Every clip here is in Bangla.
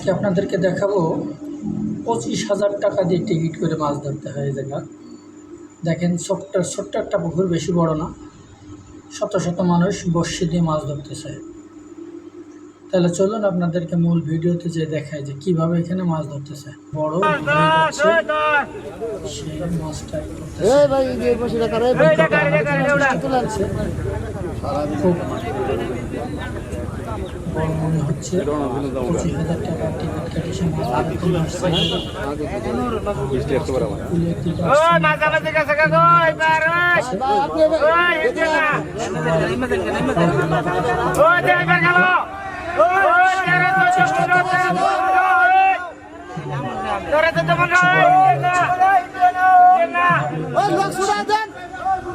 আজকে আপনাদেরকে দেখাবো পঁচিশ হাজার টাকা দিয়ে টিকিট করে মাছ ধরতে হয় এই জায়গা। দেখেন ছোট্ট ছোট্ট একটা পুকুর বেশি বড় না। শত শত মানুষ বর্ষি দিয়ে মাছ ধরতেছে তাহলে চলুন আপনাদেরকে মূল ভিডিওতে যে দেখায় যে কীভাবে এখানে মাছ ধরতেছে বড় সেই মাছটা। খুব বড় হচ্ছে পঁচিশ হাজার টাকা টিকিট কেটে সে মাছ ধরতে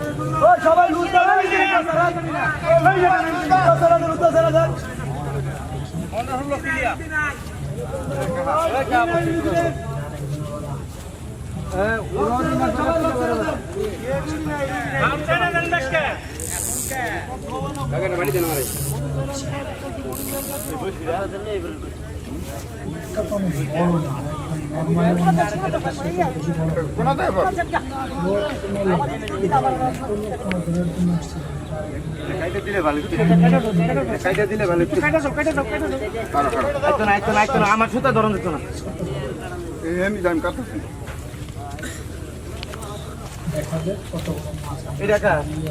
লোক শুনা দেন আপনি সামনে আমার সুতা ধরন দিত না দেখা যায় কত বড় মাছ আমরা এটা কা নিয়ে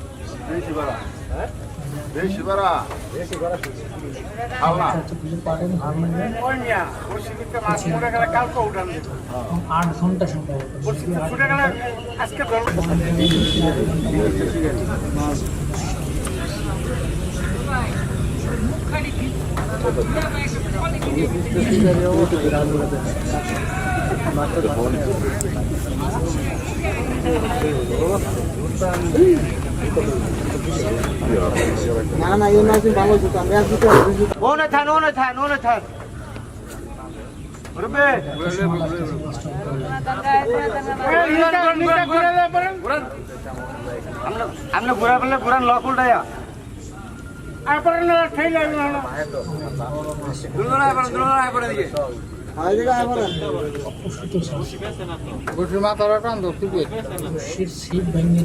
দিবেন বারো ঘণ্টা বারো ঘণ্টা যে কয়টা পারেন মাছ সিস্টেমটা আছে এরকম যতগুলো পারেন ধরে নেবেন এবং আট ঘণ্টা সম্ভবত বেশি আট না না এই মাছ ভালো জুতো আমি এক জুতো ওনে থান ওনে থান ওনে থান আমরা ঘুরা বললে ঘুরান লক উল্টায়া হয় দিকে আয় পড়েন খুশির ছিপ ভেঙে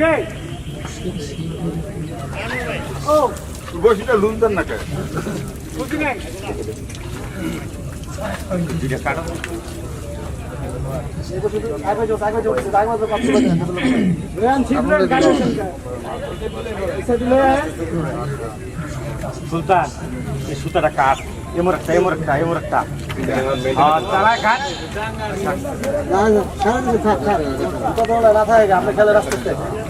না ছিপ বসিটা লুন দেন না কে সুলতান এই সুতাটা কাট এমর একটা এমর একটা এমর একটা তারা কাট না না হয়ে আপনি খেলে রাস্তাতে ওই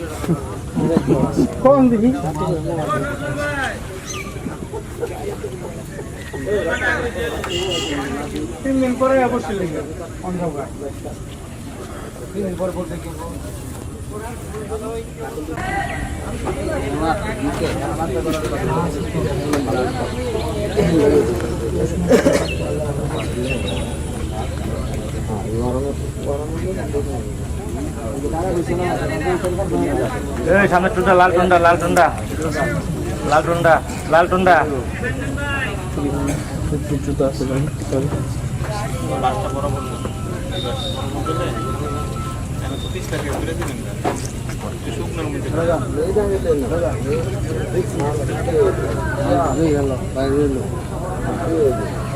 কোন দিকে তিন দিন পরে অবশ্যই লিখবে অন্ধকার। তিন দিন পরে পড়তে এই সামনে টুন্ডা লাল টুন্ডা লাল টুন্ডা লাল টুন্ডা লাল টুন্ডা বাইরে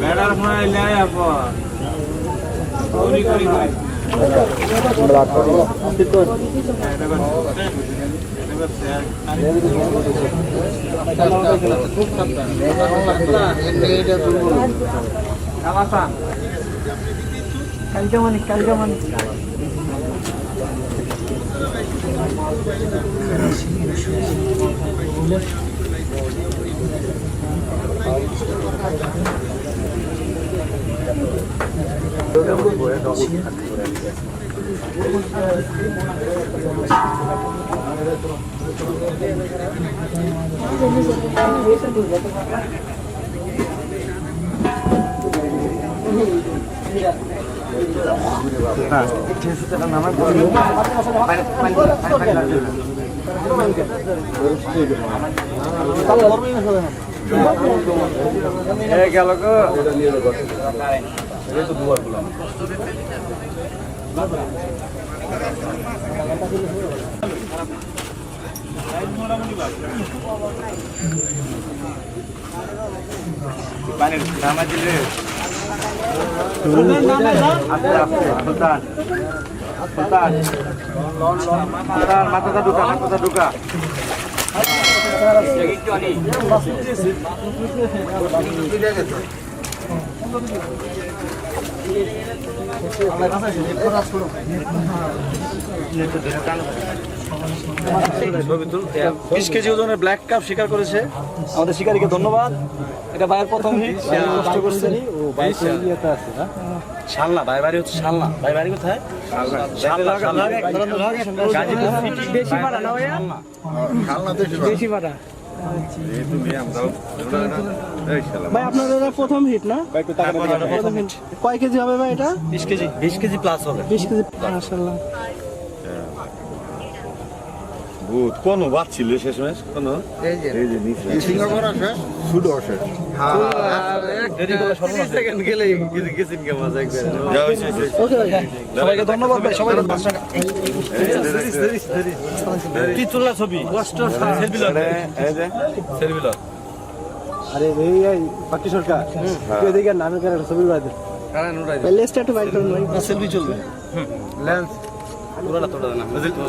বেড়ার সময় লাই আপন করি করি করি কালকে মানে কালকে Ah, গেল গো পানির নামা দিলে আস্তে আস্তে সুলতান সুলতান সুলতান মাথাটা ঢুকা মাথাটা ঢুকা Thank you. বিশ কেজি ওজনের ব্ল্যাক কাপ শিকার করেছে। আমাদের শিকারীকে ধন্যবাদ। এটা ভাইয়ের প্রথম করছে। শালনা ভাই বাড়ি হচ্ছে শালনা। ভাই বাড়ি কোথায়? শালনা। দেশি ভাই আপনাদের এটা প্রথম হিট না? প্রথম hit। কয় কেজি হবে ভাই এটা? বিশ কেজি। বিশ কেজি প্লাস হবে। বিশ কেজি মাশাল্লাহ গুড কোন বাচ্ছিল শেষমেশ কোন? এই যে। এই যে নিচে। সিঙ্গাপুর হ্যাঁ। এই আরে এই বাকি সরকার। তুই এদিকে নামে কেন ছবি একটু করুন ভাই। সেলফি চলবে। লেন্স। না